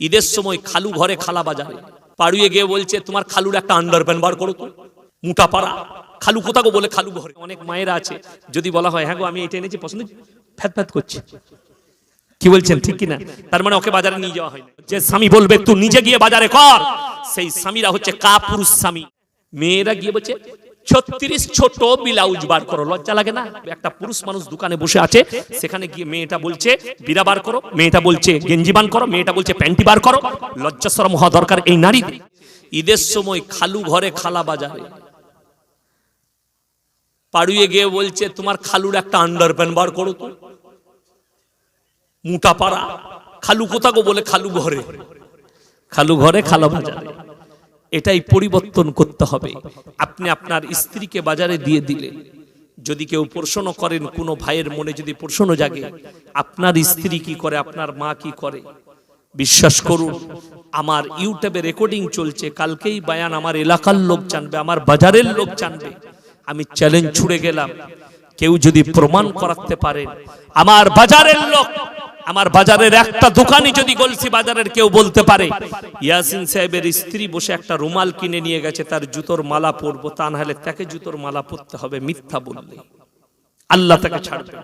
ঈদের সময় খালু ঘরে খালা বাজারে। পাড়ুয়ে গিয়ে বলছে, তোমার খালুর একটা আন্ডার প্যান্ট বার করো তো। মোটা পাড়া। খালু কোথাও বলে খালু ঘরে? অনেক মায়েরা আছে, যদি বলা হয় হ্যাঁ গো, আমি এটা এনেছি, পছন্দ ফ্যাত ফ্যাত করছি। কি বলছেন, ঠিক কিনা? তার মানে ওকে বাজারে নিয়ে যাওয়া হয় যে স্বামী বলবে, তুই নিজে গিয়ে বাজারে কর। সেই স্বামীরা হচ্ছে কাপুরুষ স্বামী। মেয়েরা গিয়ে বলছে ছত্রিশ ছোট ব্লাউজ বার করো, লজ্জা লাগে না? একটা পুরুষ মানুষ দোকানে বসে আছে, সেখানে গিয়ে মেয়েটা বলছে, বিরা বার করো। মেয়েটা বলছে, গেঞ্জি বান করো। মেয়েটা বলছে, প্যান্টি বার করো। লজ্জা শরম হওয়া দরকার এই নারী ঈদের সময় খালু ঘরে খালা বাজারে। পাড়ুয়ে গিয়ে বলছে, তোমার খালুর একটা আন্ডার প্যান্ট বার করো তো। মোটা পাড়া। খালু কোথাও বলে? খালু ঘরে। খালু ঘরে, খালা বাজারে। এটাই পরিবর্তন করতে হবে। আপনি আপনার স্ত্রীকে বাজারে দিয়ে দিলেন। যদি কেউ প্রশ্ন করেন, কোনো ভাইয়ের মনে যদি প্রশ্ন জাগে, আপনার স্ত্রী কি করে, আপনার মা কি করে? বিশ্বাস করুন, আমার ইউটিউবে রেকর্ডিং চলছে, কালকেই বায়ান আমার এলাকার লোক জানবে, আমার বাজারের লোক জানবে। আমি চ্যালেঞ্জ ছুড়ে গেলাম। কেউ যদি প্রমাণ করাতে পারেন আমার বাজারের লোক, আমার বাজারের একটা দোকানে যদি গলসি বাজারের কেউ বলতে পারে ইয়াসিন সাহেবের স্ত্রী বসে একটা রুমাল কিনে নিয়ে গেছে, তার জুতোর মালা পরবো, তা না হলে তাকে জুতোর মালা পরতে হবে, মিথ্যা বললে। আল্লাহ তাকে ছাড়বে না।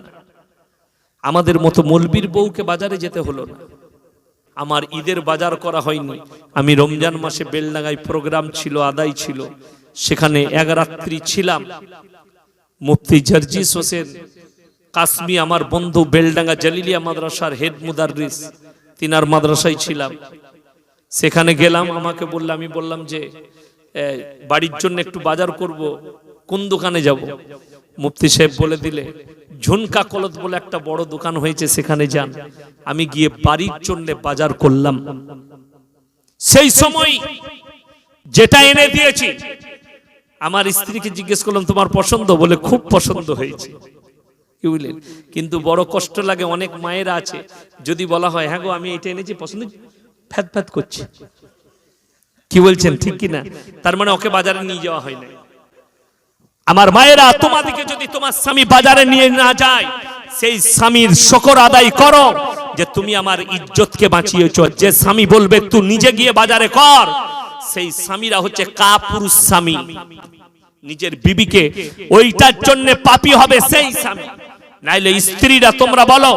আমাদের মতো মলবির বউকে বাজারে যেতে হলো না। আমার ঈদের বাজার করা হয়নি। আমি রমজান মাসে বেলডাঙ্গায় প্রোগ্রাম ছিল, আদায় ছিল। সেখানে এক রাত্রি ছিলাম। মুফতি জার্জিস হোসেন কাশ্মী আমার বন্ধু, বেলডাঙ্গা জালিলিয়া মাদ্রাসার হেড মুদারিস তিনার মাদ্রাসায় ছিলাম। সেখানে গেলাম, আমাকে বললাম আমি বললাম যে বাড়ির জন্য একটু বাজার করব, কোন দোকানে যাব? মুফতি সাহেব বলে দিলে, ঝুনকা কলত বলে একটা বড় দোকান হয়েছে, সেখানে যান। আমি গিয়ে বাড়ির জন্য বাজার করলাম। সেই সময় যেটা এনে দিয়েছি, আমার স্ত্রীকে জিজ্ঞেস করলাম, তোমার পছন্দ? বলে, খুব পছন্দ হয়েছে। কিন্তু বড় কষ্ট লাগে, অনেক মায়েরা আছে, যদি বলা হয় হ্যাঁ গো, আমি এটা এনেছি, পছন্দ ফ্যাত ফ্যাত করছি। কি বলছেন? ঠিক কি না তার মানে ওকে বাজারে নিয়ে যাওয়া হয় না আমার মায়েরা তোমাদিকে যদি তোমার স্বামী বাজারে নিয়ে না যায়, সেই স্বামীর শকর আদায় করো যে তুমি আমার ইজ্জতকে বাঁচিয়েছ। যে স্বামী বলবে তুই নিজে গিয়ে বাজারে কর। সেই স্বামীরা হচ্ছে কাপুরুষ স্বামী। নিজের বিবিকে ওইটার জন্য পাপি হবে সেই স্বামী। নাইলে স্ত্রীরা তোমরা বলো,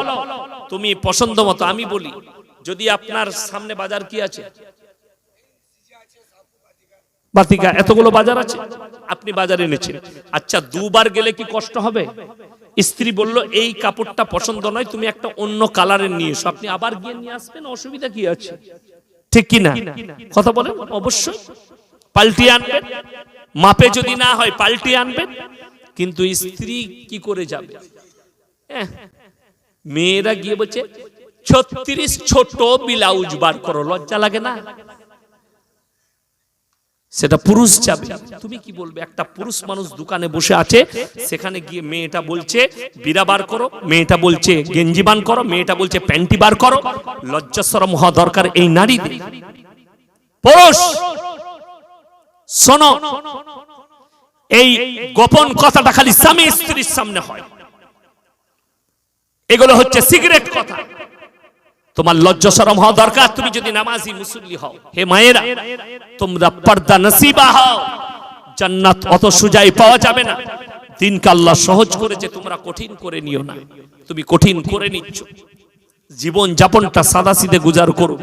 তুমি পছন্দ মতো, আমি বলি। যদি আপনার সামনে বাজার কি আছে? বাতিকা এতগুলো বাজার আছে? আপনি বাজারে এনেছেন আচ্ছা দুবার গেলে কি কষ্ট হবে? স্ত্রী বলল এই কাপড়টা পছন্দ নয় তুমি একটা অন্য কালারের নিয়ে এসো। আপনি আবার গিয়ে নিয়ে আসবেন অসুবিধা কি আছে? ঠিক কি না কথা বলেন অবশ্যই। পাল্টিয়ে আনবেন মাপে যদি না হয় পাল্টিয়ে আনবেন কিন্তু স্ত্রী কি করে যাবে? এহ, মেয়েরা গিয়ে বলছে ছত্রিশ ছোট ব্লাউজ বার করো, লজ্জা লাগে না? সেটা পুরুষ যাবে। তুমি কি বলবে? একটা পুরুষ মানুষ দোকানে বসে আছে, সেখানে গিয়ে মেয়েটা বলছে বিরা বার করো, মেয়েটা বলছে, গেঞ্জি বান করো, মেয়েটা বলছে, প্যান্টি বার করো। লজ্জা শরম হওয়া দরকার এই নারীদের। পুরুষ, শোনো, এই গোপন কথাটা খালি স্বামী স্ত্রীর সামনে হয়। এগুলো হচ্ছে সিগারেট কথা। তোমার লজ্জা শরম হওয়া দরকার। তুমি যদি নামাজি মুসল্লি হও, হে মায়েরা, তোমরা পর্দা নসিবা হও। জান্নাত অত সুজাই পাওয়া যাবে না। দিনকে আল্লাহ সহজ করেছে, তোমরা কঠিন করে নিও না। তুমি কঠিন করে নিচ্ছ। জীবন যাপনটা সাদা সিধে গুজার করো।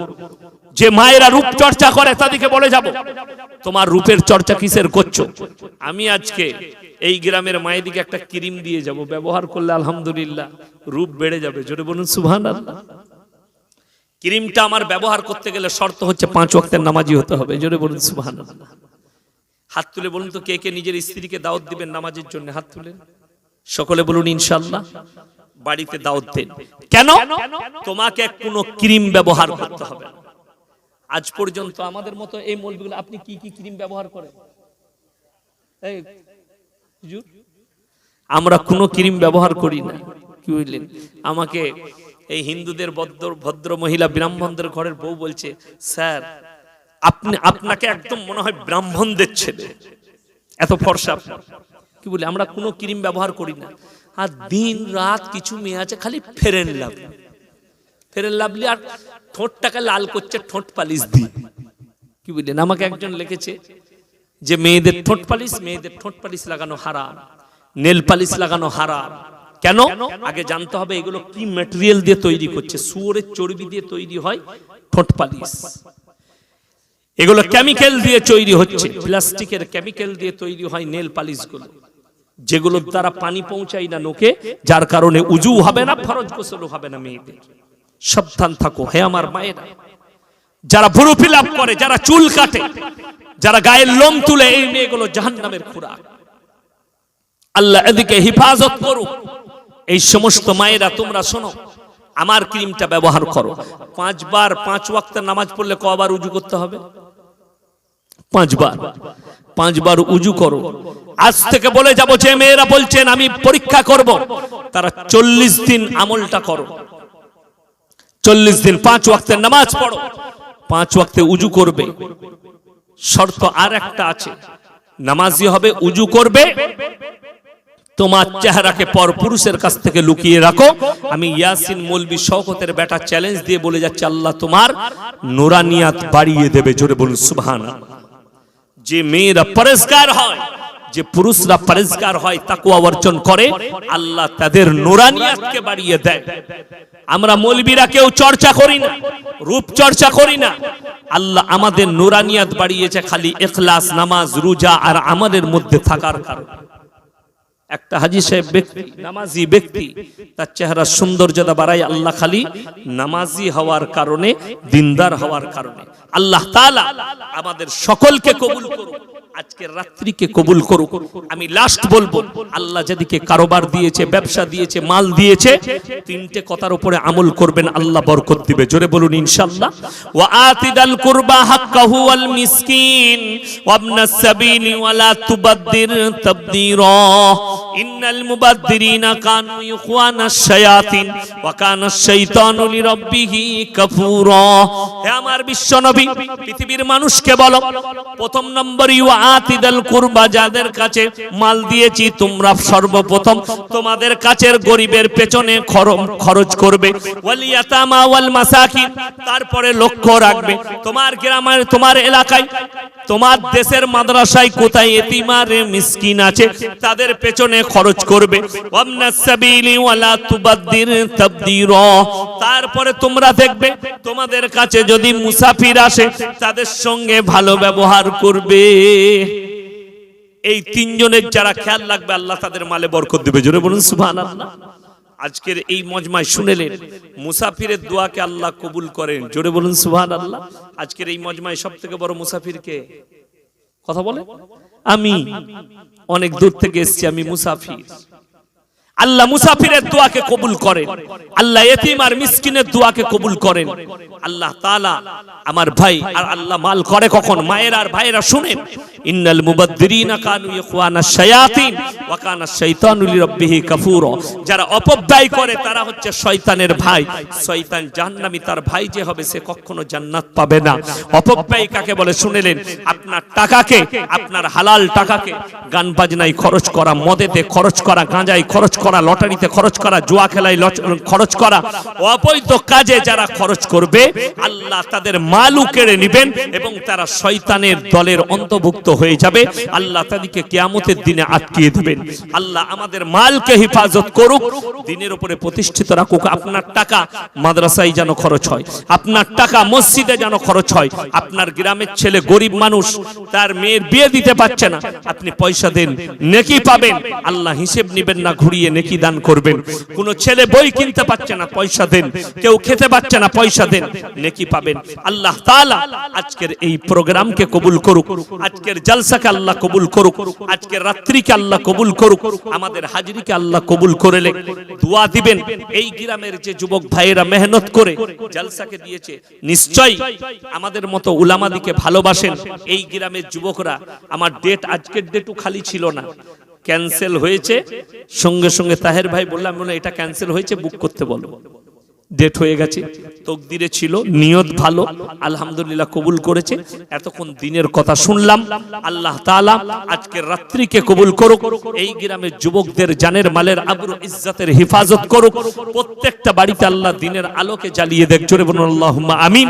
যে মায়েরা রূপ চর্চা করে তাদেরকে বলে যাব। তোমার রূপের চর্চা কিসের করছ? আমি আজকে এই গ্রামের মায়েদিকে একটা ক্রিম দিয়ে যাব। ব্যবহার করলে আলহামদুলিল্লাহ, রূপ বেড়ে যাবে। জোরে বলুন সুবহান আল্লাহ ক্রিমটা আমার ব্যবহার করতে গেলে শর্ত হচ্ছে পাঁচ ওয়াক্তের নামাজি হতে হবে। জোরে বলুন সুবহান হাত তুলে বলুন তো, কে কে নিজের স্ত্রীকে দাওয়াত দিবেন নামাজের জন্য? হাত তুলে সকলে বলুন ইনশাল্লাহ বাড়িতে দাওয়াত দেন। কেন? তোমাকে কোনো ক্রিম ব্যবহার করতে হবে আজ পর্যন্ত আমাদের মতো এই মলবিগুলো আপনি কি কি ক্রিম ব্যবহার করেন? এই? আমরা কোনো ক্রিম ব্যবহার করি না। কি বুঝলেন আমাকে এই হিন্দুদের ভদ্র ভদ্র মহিলা ব্রাহ্মণদের ঘরের বউ বলছে, স্যার, আপনি, আপনাকে একদম মনে হয় ব্রাহ্মণদের ছেলে। এত ফর্সা কি বলি, আমরা কোনো ক্রিম ব্যবহার করি না। আর দিন রাত কিছু মেয়ে আছে, খালি ফেরেন লাভ। ফেরেন লাভলি আর ঠোঁটটাকে লাল করছে, ঠোঁট পালিশ দিয়ে। কি বুঝলেন আমাকে একজন লিখেছে যে, মেয়েদের ঠোঁট পালিশ, মেয়েদের ঠোঁট পালিশ লাগানো হারাম। নেল পালিশ লাগানো হারাম। কেন? আগে জানতে হবে এগুলো কি ম্যাটেরিয়াল দিয়ে তৈরি করছে। শুয়োরের চর্বি দিয়ে তৈরি হয় ঠোঁট পালিশ। এগুলো কেমিক্যাল দিয়ে তৈরি হচ্ছে। প্লাস্টিকের কেমিক্যাল দিয়ে তৈরি হয় নেল পালিশগুলো। যেগুলোর দ্বারা পানি পৌঁছায় না নোকে যার কারণে উজু হবে না ফরজ গোসলও হবে না মেয়েদের। সাবধান থাকো হে আমার মায়েরা। যারা ভুরু ফিলাপ করে যারা চুল কাটে যারা গায়ের লোম তুলে এই মেয়েগুলো জাহান্নামের খোরাক। আল্লাহ এদিকে হিফাজত করুক। এই সমস্ত মায়েরা, তোমরা শোনো, আমার ক্রিমটা ব্যবহার করো। পাঁচবার পাঁচ ওয়াক্তের নামাজ পড়লে কবার উজু করতে হবে? পাঁচবার। পাঁচবার উজু করো। আজ থেকে বলে যাব যে, মেয়েরা বলছেন, আমি পরীক্ষা করব। তারা চল্লিশ দিন আমলটা করো। চল্লিশ দিন পাঁচ ওয়াক্তের নামাজ পড়ো। পাঁচ ওয়াক্তে উজু করবে। শর্ত আর একটা আছে। নামাজি হবে, উজু করবে। তোমার চেহারাকে পর পুরুষের কাছ থেকে লুকিয়ে রাখো। আমি ইয়াসিন মৌলবি শওকতের বেটা চ্যালেঞ্জ দিয়ে বলে যাচ্ছে, আল্লাহ তোমার নুরানিয়াত বাড়িয়ে দেবে, জোরে বলুন সুবহান যে মেয়েরা পরেশগার হয়, যে পুরুষরা পরেশগার হয়, তাকুয়া অর্জন করে, আল্লাহ তাদের নুরানিয়াতকে বাড়িয়ে দেয়। আমরা মৌলবীরা কেউ চর্চা করি না, রূপ চর্চা করি না। আল্লাহ আমাদের নুরানিয়াত বাড়িয়েছে খালি এখলাস, নামাজ, রোজা আর আমাদের মধ্যে থাকার কারণে। একটা হাজি সাহেব ব্যক্তি, নামাজি ব্যক্তি, তার চেহারা সৌন্দর্যতা বাড়ায় আল্লাহ খালি নামাজি হওয়ার কারণে, দিনদার হওয়ার কারণে। আল্লাহ আমাদের সকলকে কবুল করুক। আজকের রাত্রিকে কবুল করুক। আমি লাস্ট বলব, আল্লাহ যেদিকে কারোবার দিয়েছে, ব্যবসা দিয়েছে, মাল দিয়েছে, তিনটে কথার উপরে আমল করবেন, আল্লাহ বরকত দিবে। জোরে বলুন, ইনশাআল্লাহ। ওয়া আতিদাল কুরবা হাক্কাহু ওয়াল মিসকিন ওয়াবনাস সাবিলি ওয়ালা তুবাদ্দির তাবদীরা। ইন্নাল মুবাদ্দিরিনা কানু ইখওয়ানাশ শায়াতিন, ওয়া কানাশ শাইতানু লিরাব্বিহি কাফুরা। হে আমার বিশ্বনবী, পৃথিবীর মানুষকে বলো, প্রথম নম্বর ইউ আতিদাল কুরবা যাদের কাছে মাল দিয়েছি, তোমরা সর্বপ্রথম তোমাদের কাছের গরিবের পেছনে খরচ করবে। ওয়াল ইয়াতামা ওয়াল তারপরে লক্ষ্য রাখবে। তোমার গ্রামের, তোমার এলাকায় তোমার দেশের মাদ্রাসায় কোথায় এতিমার মিসকিন আছে, তাদের পেছনে খরচ করবে। তারপরে তোমরা দেখবে, তোমাদের কাছে যদি মুসাফির আসে, তাদের সঙ্গে ভালো ব্যবহার করবে। এই তিনজনের যারা খেয়াল রাখবে, আল্লাহ তাদের মালে বরকত দেবে। জোরে বলুন, সুবহানাল্লাহ। আজকের এই মজমায় শুনেলেন, মুসাফিরের দোয়াকে আল্লাহ কবুল করেন। জোরে বলুন সুহান আল্লাহ আজকের এই মজমায় সব থেকে বড় মুসাফির কে? কথা বলে? আমি। অনেক দূর থেকে এসেছি, আমি মুসাফির। আল্লাহ মুসাফিরের দোয়াকে কবুল করেন। আল্লাহ এতিম আর মিসকিনের দোয়াকে কবুল করেন। আল্লাহ তাআলা আমার ভাই আর আল্লাহ মাল করে কখন? মায়ের আর ভাইয়েরা শুনেন। ইন্নাল মুবাদ্দিরিনা কানু ইখওয়ানাশ শায়াতিন ওয়া কানা শাইতানু লিরাব্বিহি কাফুরা। যারা অপব্যয় করে, তারা হচ্ছে শয়তানের ভাই। শয়তান জাহান্নামী, তার ভাই যে হবে, সে কখনো জান্নাত পাবে না। অপব্যয় কাকে বলে শুনেলেন? আপনার টাকাকে, আপনার হালাল টাকাকে। গান বাজনায় খরচ করা, মদেতে খরচ করা, গাঁজায় খরচ করা, লটারিতে খরচ করা, জুয়া খেলায় খরচ করা। অবৈধ কাজে যারা খরচ করবে, আল্লাহ তাদের মালু কেড়ে নেবেন এবং তারা শয়তানের দলের অন্তর্ভুক্ত হয়ে যাবে, আল্লাহ তাদেরকে কিয়ামতের দিনে আটকিয়ে দেবেন। আল্লাহ আমাদের মালকে হেফাজত করুক, দিনের উপরে প্রতিষ্ঠিত রাখুক, আপনার টাকা মাদ্রাসায় যেন খরচ হয়, আপনার টাকা মসজিদে যেন খরচ হয়, আপনার গ্রামের ছেলে গরিব মানুষ, তার মেয়ের বিয়ে দিতে পারছে না, আপনি পয়সা দেন, নেকি পাবেন, আল্লাহ হিসেব নিবেন না, ঘুরিয়ে নেকি দান করবেন। কোন ছেলে বই কিনতে পারছে না, পয়সা দেন, কেউ খেতে পারছে না, পয়সা দেন, নেকি পাবেন। আল্লাহ তাআলা আজকের এই প্রোগ্রামকে কবুল করুক, আজকের জলসাকে আল্লাহ কবুল করুক আজকের রাত্রিকে আল্লাহ কবুল করুক, আমাদের হাজিরিকে আল্লাহ কবুল করে লে দোয়া দিবেন। এই গ্রামের যে যুবক ভাইয়েরা মেহনত করে জলসাকে দিয়েছে, নিশ্চয়ই আমাদের মতো উলামাদিকে ভালোবাসেন। এই গ্রামের যুবকরা, আমার ডেট আজকের ডেটও খালি ছিল না। ক্যান্সেল হয়েছে। সঙ্গে সঙ্গে তাহের ভাই বললাম বলে এটা ক্যান্সেল হয়েছে বুক করতে বলো। ডেট হয়ে গেছে। তকদিরে ছিল, নিয়ত ভালো, আলহামদুলিল্লাহ কবুল করেছে। এতক্ষণ দিনের কথা শুনলাম, আল্লাহ তাআলা আজকের রাত্রিকে কবুল করুক, এই গ্রামের যুবকদের জানের মালের আবরু ইজ্জাতের হেফাজত করুক। প্রত্যেকটা বাড়িতে আল্লাহ দিনের আলোকে জ্বালিয়ে দেখ, জোরে বলুন আল্লাহ আমিন।